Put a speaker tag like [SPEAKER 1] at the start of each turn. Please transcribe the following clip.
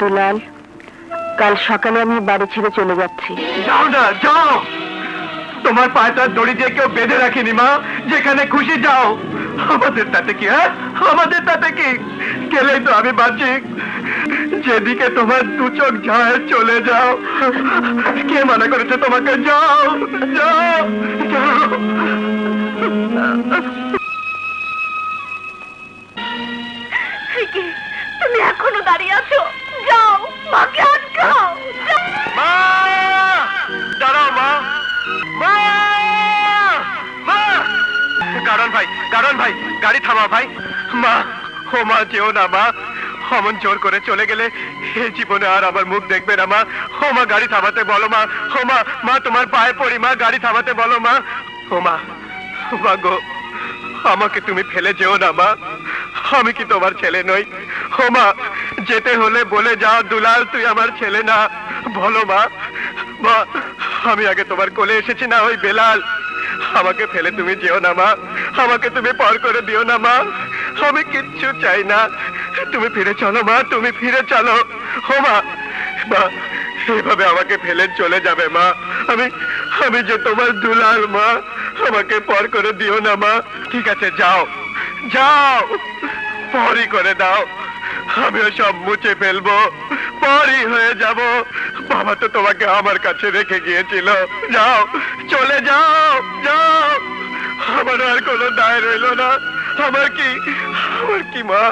[SPEAKER 1] দুলাল কাল সকালে আমি বাড়ি ছেড়ে চলে যাচ্ছি।
[SPEAKER 2] যাও না যাও। তোমার পায়টা দড়ি দিয়ে কেউ বেঁধে রাখিনি মা। যেখানে খুশি যাও। আমাদের তাতে কি হ্যাঁ? আমাদের তাতে কি? গেলেই তো আমি বাঁচি। যেদিকে তোমার দু চোখ যায় চলে যাও। কে মানা করেছে তোমাকে? যাও যাও যাও।
[SPEAKER 1] তুমি এখনও দাঁড়িয়ে
[SPEAKER 2] কারণ ভাই কারণ ভাই, গাড়ি থামা ভাই। মা, ও মা, যেও না মা। অমন জোর করে চলে গেলে এই জীবনে আর আমার মুখ দেখবে না মা। ও মা, গাড়ি থামাতে বলো মা। ও মা মা, তোমার পায়ে পড়ি মা, গাড়ি থামাতে বলো মা। ও মা মা গো, আমাকে তুমি ফেলে যেও না মা। আমি কি তোমার ছেলে নই? ও মা, যেতে হলে বলে যাও, দুলাল, তুই আমার ছেলে না। বলো মা মা, আমি আগে তোমার কোলে এসেছি না, ওই বেলাল। আমাকে ফেলে তুমি যেও না মা। আমাকে তুমি পর করে দিও না, মা। আমি কিচ্ছু চাই না। তুমি ফিরে চলো, মা, তুমি ফিরে চলো। ও, মা এইভাবে আমাকে ফেলে চলে যাবে, মা। আমি আমি যে তোমার দুলাল, মা, আমাকে পর করে দিও না, মা। ঠিক আছে, যাও যাও, পরই করে দাও। আমিও সব মুছে ফেলব, পরই হয়ে যাব। বাবা তো তোমাকে আমার কাছে রেখে গিয়েছিল। যাও, চলে যাও। আমার আর কোনো দায় রইল না। আমার কি আমার কি মা?